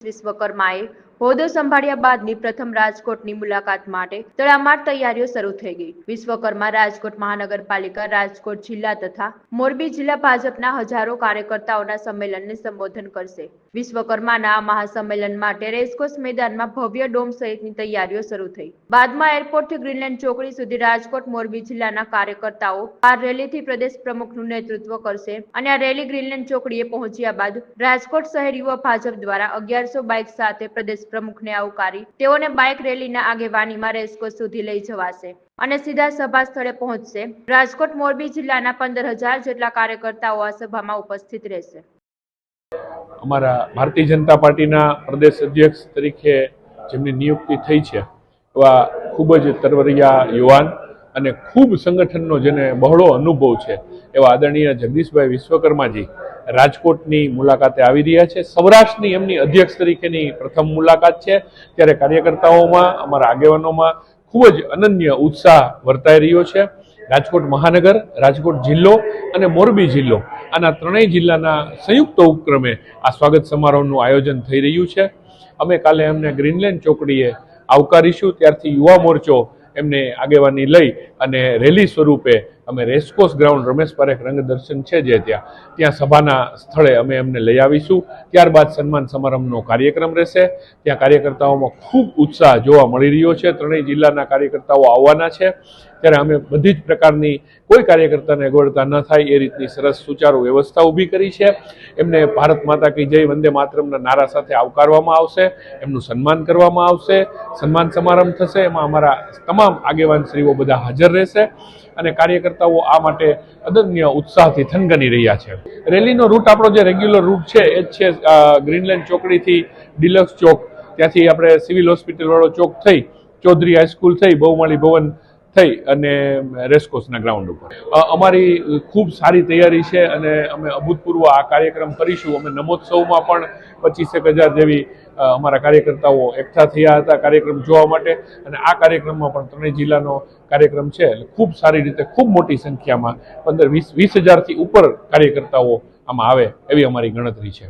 વિશ્વકર્માએ હોદ્દો સંભાળ્યા બાદની પ્રથમ રાજકોટની મુલાકાત માટે તડામાર તૈયારીઓ શરૂ થઈ ગઈ. વિશ્વકર્મા રાજકોટ મહાનગરપાલિકા, રાજકોટ જિલ્લા તથા મોરબી જિલ્લા ભાજપના હજારો કાર્યકર્તાઓના સંમેલનને સંબોધન કરશે. વિશ્વકર્માના આ મહાસંમેલન માટે રેસકોર્સ મેદાનમાં ભવ્ય ડોમ સહિતની તૈયારીઓ શરૂ થઈ. બાદમાં એરપોર્ટથી ગ્રીનલેન્ડ ચોકડી સુધી રાજકોટ, મોરબી જિલ્લાના કાર્યકર્તાઓ આ રેલીથી પ્રદેશ પ્રમુખનું નેતૃત્વ કરશે અને આ રેલી ગ્રીનલેન્ડ ચોકડીએ પહોંચ્યા બાદ રાજકોટ શહેર યુવા ભાજપ દ્વારા અગિયારસો બાઇક સાથે પ્રદેશ પ્રમુખને આવકારી તેઓને બાઇક રેલીના આગેવાનીમાં રેસકોર્સ સુધી લઈ જવાશે અને સીધા સભા સ્થળે પહોંચશે. રાજકોટ મોરબી જિલ્લાના પંદર હજાર જેટલા કાર્યકર્તાઓ આ સભામાં ઉપસ્થિત રહેશે. અમારા ભારતીય જનતા પાર્ટીના પ્રદેશ અધ્યક્ષ તરીકે જેમની નિયુક્તિ થઈ છે, એવા ખૂબ જ તરવરિયા યુવાન અને ખૂબ સંગઠનનો જેને બહોળો અનુભવ છે, એવા આદરણીય જગદીશભાઈ વિશ્વકર્માજી રાજકોટની મુલાકાતે આવી રહ્યા છે. સૌરાષ્ટ્રની એમની અધ્યક્ષ તરીકેની પ્રથમ મુલાકાત છે. ત્યારે કાર્યકર્તાઓમાં, અમારા આગેવાનોમાં ખૂબ જ અનન્ય ઉત્સાહ વર્તાઈ રહ્યો છે. રાજકોટ મહાનગર, રાજકોટ જિલ્લો અને મોરબી જિલ્લો, આના ત્રણેય જિલ્લાના સંયુક્ત ઉપક્રમે આ સ્વાગત સમારોહનું આયોજન થઈ રહ્યું છે. અમે કાલે એમને ગ્રીનલેન્ડ ચોકડીએ આવકારીશું. ત્યારથી યુવા મોરચો એમને આગેવાની લઈ અને રેલી સ્વરૂપે અમે રેસકોર્સ ગ્રાઉન્ડ રમેશ પારેખ રંગદર્શન છે જે ત્યાં ત્યાં સભાના સ્થળે અમે એમને લઈ આવીશું. ત્યારબાદ સન્માન સમારંભનો કાર્યક્રમ રહેશે. ત્યાં કાર્યકર્તાઓમાં ખૂબ ઉત્સાહ જોવા મળી રહ્યો છે. ત્રણેય જિલ્લાના કાર્યકર્તાઓ આવવાના છે. ત્યારે અમે બધી જ પ્રકારની, કોઈ કાર્યકર્તાને અગવડતા ન થાય એ રીતની સરસ સુચારુ વ્યવસ્થા ઊભી કરી છે. એમને ભારત માતા કી જય વંદે માતરમના નારા સાથે આવકારવામાં આવશે. એમનું સન્માન કરવામાં આવશે. સન્માન સમારંભ થશે. એમાં અમારા તમામ આગેવાન શ્રીઓ બધા હાજર રહેશે. અને કાર્યકર્તાઓ આ માટે અદન્ય ઉત્સાહથી થનગની રહ્યા છે. રેલીનો રૂટ આપણો જે રેગ્યુલર રૂટ છે, એ જ છે ગ્રીનલેન્ડ ચોકડીથી ડિલક્સ ચોક. ત્યાંથી આપણે સિવિલ હોસ્પિટલ વાળો ચોક થઈ, ચૌધરી હાઈસ્કૂલ થઈ, બહુમાળી ભવન થઈ અને રેસકોર્સના ગ્રાઉન્ડ ઉપર. અમારી ખૂબ સારી તૈયારી છે અને અમે અભૂતપૂર્વ આ કાર્યક્રમ કરીશું. અમે નમોત્સવમાં પણ પચીસેક હજાર જેવી અમારા કાર્યકર્તાઓ એકઠા થયા હતા કાર્યક્રમ જોવા માટે અને આ કાર્યક્રમમાં પણ ત્રણેય જિલ્લાનો કાર્યક્રમ છે. ખૂબ સારી રીતે ખૂબ મોટી સંખ્યામાં પંદર વીસ વીસ હજારથી ઉપર કાર્યકર્તાઓ આમાં આવે એવી અમારી ગણતરી છે.